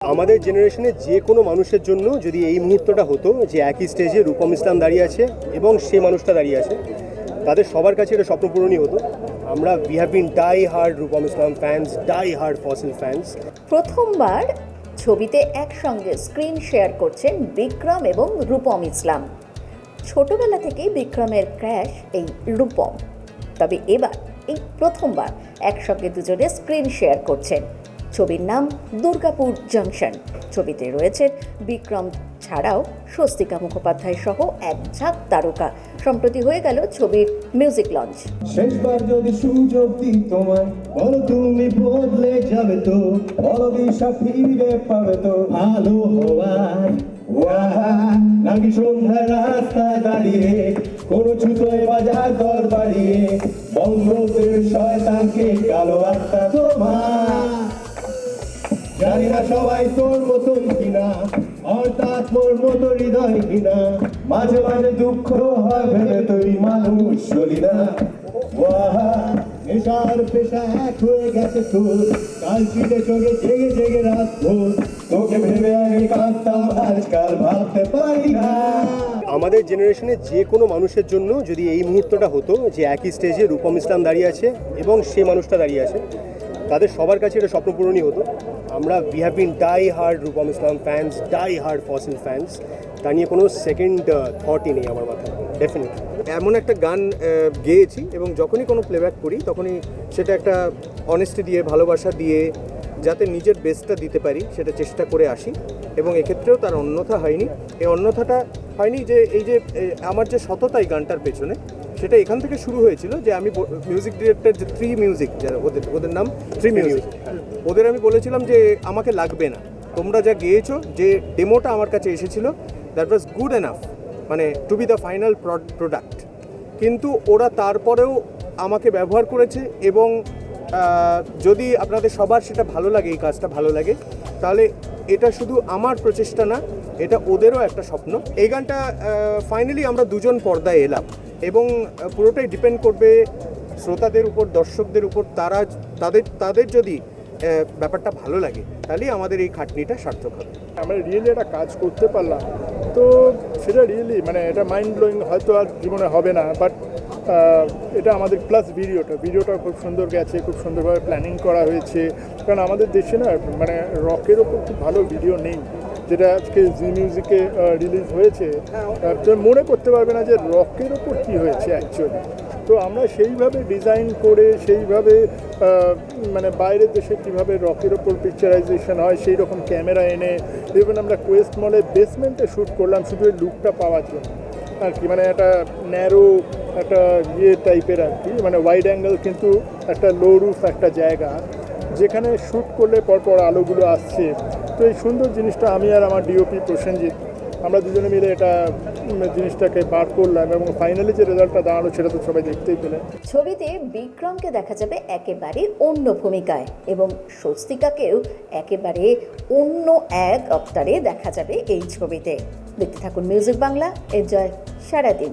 আমাদের জেনারেশনে যে কোনো মানুষের জন্য যদি এই মুহূর্তটা হতো যে একই স্টেজে রূপম ইসলাম দাঁড়িয়ে আছে এবং সে মানুষটা দাঁড়িয়ে আছে, তাদের সবার কাছে এটা স্বপ্নপূরণই হতো। আমরা we have been die hard Rupam Islam fans die hard fossil fans প্রথমবার ছবিতে একসঙ্গে স্ক্রিন শেয়ার করছেন বিক্রম এবং রূপম ইসলাম। ছোটবেলা থেকেই বিক্রমের ক্র্যাশ এই রূপম। তবে এবার এই প্রথমবার একসঙ্গে দুজনে স্ক্রিন শেয়ার করছেন। ছবির নাম দুর্গাপুর জাংশন। ছবিতে রয়েছেন বিক্রম ছাড়াও স্বস্তিকা মুখোপাধ্যায় সহ এক ঝাঁক তারকা। সম্প্রতি হয়ে গেল ছবির মিউজিক লঞ্চ শেষবার যদি সুযোগ দিই বলো তুমি বদলে যাবে তো, বলো দিশা ফিরে পাবে তো, ভালো হওয়ার। নাকি সন্ধ্যা দাঁড়িয়ে ছুতোয় বাজার দর বাড়িয়ে বঙ্গদের শয়তানকে কালো আত্মা তোমার। জানি না সবাই তোর মতন কিনা? অর্থাৎ মোর মতো হৃদয় কিনা? মাঝে মাঝে দুঃখ হয় ভেবে তুই মানুষ চলি না। পেশা এক হয়ে গেছে তোর। কাল চিটে চোখে জেগে জেগে রাত ভোর। তোকে ভেবে আমি কাঁদতাম, আজকাল ভাবতে পারি না। আমাদের জেনারেশনে যে কোনো মানুষের জন্য যদি এই মুহূর্তটা হতো যে একই স্টেজে রূপম ইসলাম দাঁড়িয়ে আছে এবং সে মানুষটা দাঁড়িয়ে আছে তাদের সবার কাছে এটা স্বপ্ন পূরণই হতো। আমরা we have been die hard Rupam Islam fans die hard fossil fans তা নিয়ে কোনো সেকেন্ড থটই নেই আমার মাথায় ডেফিনেটলি এমন একটা গান গেয়েছি এবং যখনই কোনো প্লেব্যাক করি, তখনই সেটা একটা অনেস্টি দিয়ে, ভালোবাসা দিয়ে, যাতে নিজের বেস্টটা দিতে পারি, সেটা চেষ্টা করে আসি। এবং এক্ষেত্রেও তার অন্যথা হয়নি। এই অন্যথাটা হয়নি যে, এই যে আমার যে সততাই গানটার পেছনে সেটা এখান থেকে শুরু হয়েছিল যে আমি মিউজিক ডিরেক্টর যে থ্রি মিউজিক যারা ওদের ওদের নাম থ্রি মিউজিক ওদের আমি বলেছিলাম যে আমাকে লাগবে না। তোমরা যা গেয়েছো যে ডেমোটা আমার কাছে এসেছিল দ্যাট ওয়াজ গুড এনাফ মানে to be the final product কিন্তু ওরা তারপরেও আমাকে ব্যবহার করেছে এবং যদি আপনাদের সবার সেটা ভালো লাগে এই কাজটা ভালো লাগে তাহলে এটা শুধু আমার প্রচেষ্টা না এটা ওদেরও একটা স্বপ্ন। এই গানটা ফাইনালি আমরা দুজন পর্দায় এলাম। এবং পুরোটাই ডিপেন্ড করবে শ্রোতাদের উপর, দর্শকদের উপর, তারা, তাদের তাদের যদি ব্যাপারটা ভালো লাগে, তাহলেই আমাদের এই খাটনিটা সার্থক হবে। আমরা রিয়েলি একটা কাজ করতে পারলাম। তো সেটা রিয়েলি মানে এটা মাইন্ড ব্লোয়িং হয়তো আর জীবনে হবে না বাট এটা আমাদের প্লাস ভিডিওটা ভিডিওটা খুব সুন্দর গেছে, খুব সুন্দরভাবে প্ল্যানিং করা হয়েছে। কারণ আমাদের দেশে না মানে রকের ওপর খুব ভালো ভিডিও নেই। যেটা আজকে জি মিউজিকে রিলিজ হয়েছে আহ, তো মনে করতে পারবে না যে রকের ওপর কী হয়েছে অ্যাকচুয়ালি তো আমরা সেইভাবে ডিজাইন করে সেইভাবে মানে বাইরের দেশে কীভাবে রকের ওপর পিকচারাইজেশন হয় সেই রকম ক্যামেরা এনে ইভেন আমরা কোয়েস্ট মলে বেসমেন্টে শ্যুট করলাম শুধু এই লুকটা পাওয়ার জন্য। আর কি মানে একটা ন্যারো একটা ইয়ে টাইপের আর কি মানে ওয়াইড অ্যাঙ্গেল কিন্তু একটা লো রুফ একটা জায়গা যেখানে শ্যুট করলে পরপর আলোগুলো আসছে। তো এই সুন্দর জিনিসটা আমি আর আমার ডিওপি প্রসেনজিৎ, আমরা দুজনে মিলে এটা জিনিসটাকে বার করলাম এবং ফাইনালি যে রেজাল্টটা দাঁড়াল সেটা তো সবাই দেখতেই পেলেন। ছবিতে বিক্রমকে দেখা যাবে একেবারে অন্য ভূমিকায় এবং স্বস্তিকাকেও একেবারে অন্য এক অবতারে দেখা যাবে এই ছবিতে। দেখতে থাকুন মিউজিক বাংলা এনজয় সারাদিন।